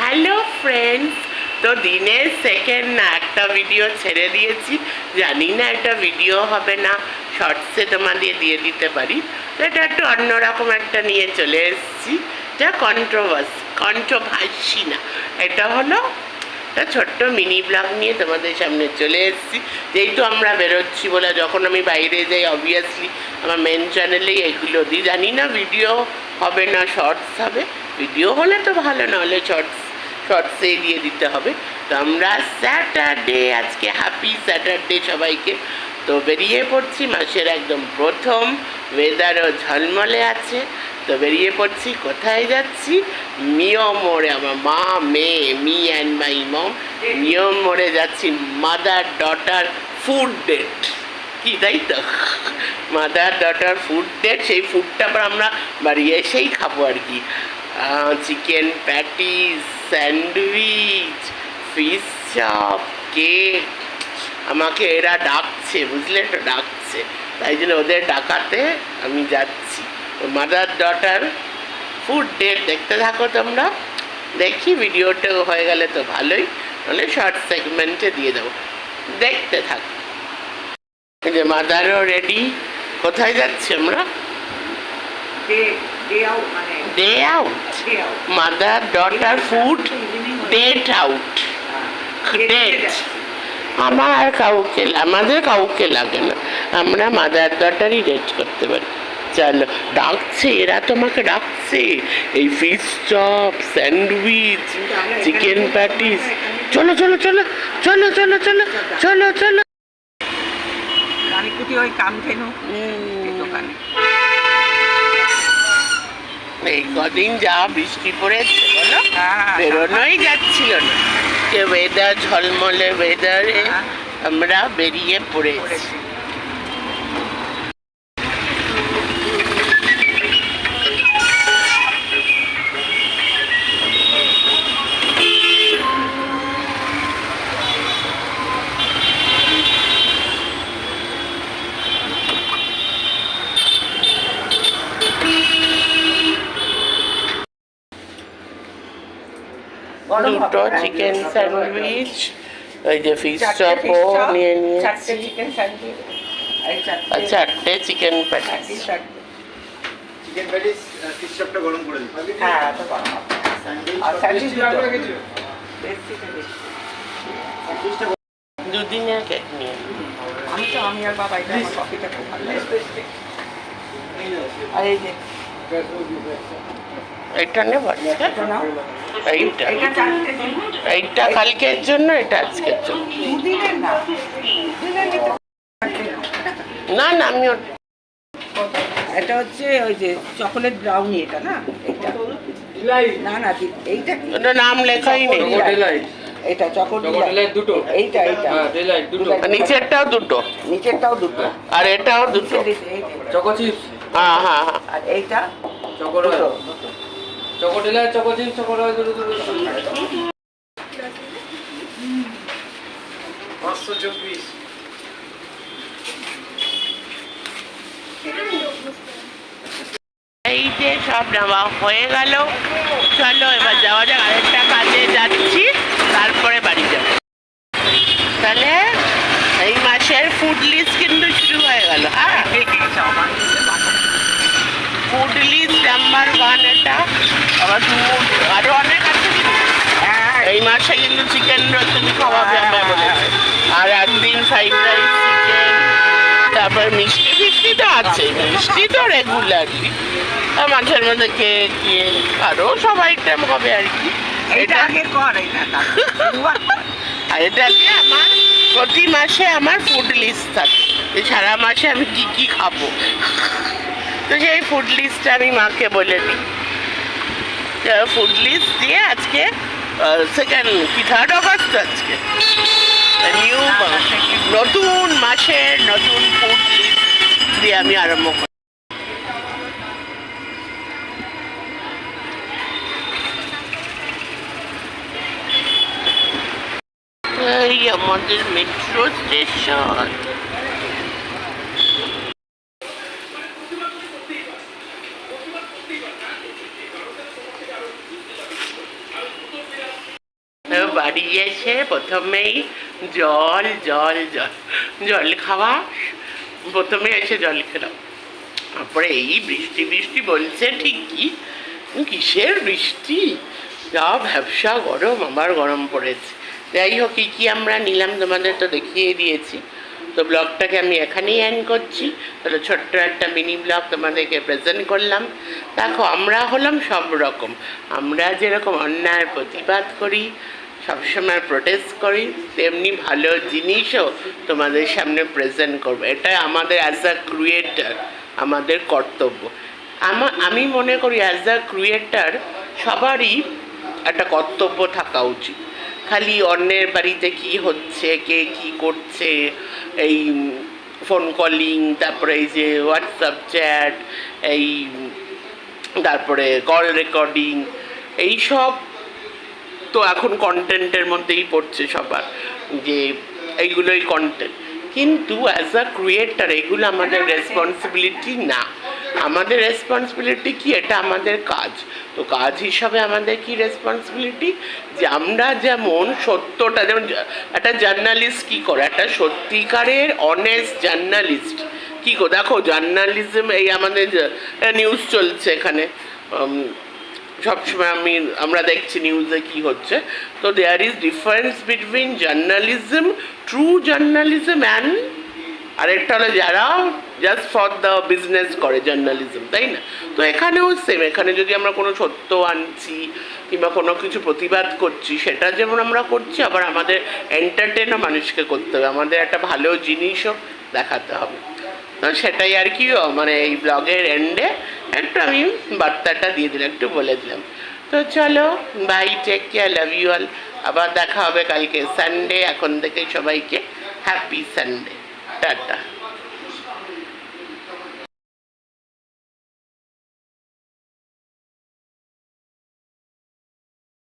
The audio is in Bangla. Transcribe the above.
হ্যালো ফ্রেন্ডস, তো দিনের সেকেন্ড না, একটা ভিডিও ছেড়ে দিয়েছি। জানি না একটা ভিডিও হবে না শর্টসে তোমাদের দিয়ে দিতে পারি। এটা একটু অন্যরকম একটা নিয়ে চলে এসেছি। যা কন্ট্রোভার্স কন্ট্রোভার্সি না। এটা হলো একটা ছোট্ট মিনি ব্লগ নিয়ে তোমাদের সামনে চলে এসেছি। যেহেতু আমরা বেরোচ্ছি বলে যখন আমি বাইরে যাই অবভিয়াসলি আমার মেন চ্যানেলেই এগুলো দিই। জানি না ভিডিও হবে না শর্টস হবে। ভিডিও হলে তো ভালো নাহলে শর্টস শর্টসেই দিয়ে দিতে হবে। তো আমরা স্যাটারডে আজকে হ্যাপি স্যাটারডে সবাইকে। তো বেরিয়ে পড়ছি, মাসের একদম প্রথম ওয়েদারও ঝলমলে আছে। তো বেরিয়ে পড়ছি, কোথায় যাচ্ছি? মিয়ম মোড়ে, আমার মা, মেয়ে মি অ্যান্ড মাই মম নিয়ম মোড়ে যাচ্ছি মাদার ডটার ফুড ডেট কি তাই তো? মাদার ডটার ফুড ডেট সেই ফুডটা আবার আমরা বাড়ি এসেই খাব আর কি। Chicken patties sandwich, fish chop, cake. আমাকে এরা ডাকছে, বুঝলে? তো ডাকছে। তাই জন্য ওদের ডাকাতে আমি যাচ্ছি। মাদার ডটার ফুড ডেট দেখতে থাকো তোমরা। দেখি ভিডিওটা হয়ে গেলে তো ভালোই। মানে শর্ট সেগমেন্টে দিয়ে দেবো। দেখতে থাকো। যে মাদারও রেডি কোথায় যাচ্ছি আমরা? Day out mother daughter food date out date আমার কাউকে আমাদের কাউকে লাগে না। আমরা মাদার ডটারই ডেট করতে পারি। চলো ডাকছে এরা তোমাকে ডাকছে। এই fish chop sandwich chicken patties চলো চলো। চলো চলো চলো চলো চলো চলো রানীকুটি ওই কামধেনু। দোকানে। এই কদিন যা বৃষ্টি পড়েছে বলো? হ্যাঁ, বেরোনোই যাচ্ছিল না। যে ওয়েদার ঝলমলে ওয়েদারে হ্যাঁ। আমরা বেরিয়ে পড়েছি। দুটো? চিকেন স্যান্ডউইচ ওই যে ফিশ চপও নিয়ে চারটে নিয়েছি এই চারটে আর চারটে chicken patties patties chicken patties fish চপটা গরম করে দিন। হ্যাঁ তো গরম হবে। আর স্যান্ডউইচ দুটো। বেশি। থেকে বেশি। দুদিনের কেক নিয়ে। আমি তো আমি আর বাবা এটা কফিটা খুব ভালো আর এই যে এইটা নেব আজকে? এইটা। এটা এইটা কালকের জন্য এটা আজকের জন্য। না। না না আমি ওটা এটা হচ্ছে ওই যে চকোলেট ব্রাউনি এটা না? এটা না না এইটা ওটা নাম লেখাই নেই। এটা চকোলেট দুটো। এইটা এইটা। হ্যাঁ দুটো। আর নিচেরটাও দুটো। নিচেরটাও দুটো। আর এটাও দুটো। চকো চিপস হ্যাঁ হ্যাঁ হ্যাঁ। আর এইটা? পাঁচশো চব্বিশ। এই যে সব নেওয়া হয়ে গেল। চলো এবার যাওয়া যাক আরেকটা কাজে যাচ্ছি তারপরে বাড়ি যাব। তাহলে এই মাসের ফুড লিস্ট কিন্তু শুরু হয়ে গেল হ্যাঁ সবার নিচে বাবা। ফুড লিস্ট নাম্বার ওয়ান এটা আবার আরও অনেক আছে হ্যাঁ, এই মাসে কিন্তু চিকেন রোল তুমি খাওয়াবে আমায় আর একদিন ফ্রাইড রাইস চিকেন তারপর মিষ্টি। ফিষ্টি তো আছে মিষ্টি তো রেগুলারলি মাঝের মধ্যে কেক কেক আরও সব আইটেম হবে আর কি। এটা আগে কর এইটা আর এটা কি আমার প্রতি মাসে আমার ফুড লিস্ট থাকে। সারা মাসে আমি কি কি খাব? তো সেই ফুড লিস্টটা আমি মাকে বলে দিই। ফুড লিস্ট দিয়ে আজকে সেকেন্ড কি থার্ড অগস্ট আজকে? নিউ নতুন মাসের নতুন ফুড লিস্ট দিয়ে আমি আরম্ভ করি। আমাদের মেট্রো স্টেশন তো বাড়ি এসে প্রথমেই জল জল জল। জল খাওয়া, প্রথমে এসে জল খেলাম। তারপরে এই বৃষ্টি বৃষ্টি বলছে ঠিকই, কিসের বৃষ্টি? যা ব্যবসা গরম আমার গরম পড়েছে। যাই হোক, কী কী আমরা নিলাম তোমাদের তো দেখিয়ে দিয়েছি। তো ব্লগটাকে আমি এখানেই এন্ড করছি। তাহলে ছোট্ট একটা মিনি ব্লগ তোমাদেরকে প্রেজেন্ট করলাম। দেখো, আমরা হলাম সব রকম। আমরা যেরকম অন্যায়ের প্রতিবাদ করি সবসময় প্রোটেস্ট করি, তেমনি ভালো জিনিসও তোমাদের সামনে প্রেজেন্ট করব। এটা আমাদের অ্যাজ আ ক্রিয়েটার আমাদের কর্তব্য। আমা, আমি মনে করি অ্যাজ আ ক্রিয়েটার সবারই একটা কর্তব্য থাকা উচিত। খালি অন্যের বাড়িতে কি হচ্ছে, কে কি করছে, এই ফোন কলিং তারপরে এই যে হোয়াটসঅ্যাপ চ্যাট এই, তারপরে কল রেকর্ডিং এইসব তো এখন কন্টেন্টের মধ্যেই পড়ছে সবার, যে এইগুলোই কন্টেন্ট কিন্তু অ্যাজ আ ক্রিয়েটার এগুলো আমাদের রেসপন্সিবিলিটি না। আমাদের রেসপন্সিবিলিটি কি? এটা আমাদের কাজ। তো কাজ হিসাবে আমাদের কি রেসপন্সিবিলিটি যে আমরা যেমন সত্যটা, যেমন একটা জার্নালিস্ট কি করে? একটা সত্যিকারের অনেস্ট জার্নালিস্ট কি দেখো জার্নালিজম এই আমাদের নিউজ চলছে এখানে সবসময় আমি, আমরা দেখছি নিউজে কি হচ্ছে। তো there is difference between journalism true journalism and আরেকটা হলো যারা জাস্ট ফর দ্য বিজনেস করে জার্নালিজম তাই না? তো এখানেও সেম এখানে যদি আমরা কোনো সত্য আনছি কিংবা কোনো কিছু প্রতিবাদ করছি, সেটা যেমন আমরা করছি, আবার আমাদের এন্টারটেনও মানুষকে করতে হবে। আমাদের একটা ভালো জিনিসও দেখাতে হবে। তো সেটাই আর কি মানে এই ব্লগের এন্ডে একটু আমি বার্তাটা দিয়ে দিলাম, একটু বলে দিলাম। তো চলো bye take care love you all আবার দেখা হবে কালকে সানডে এখন থেকে সবাইকে হ্যাপি সানডে টাটা।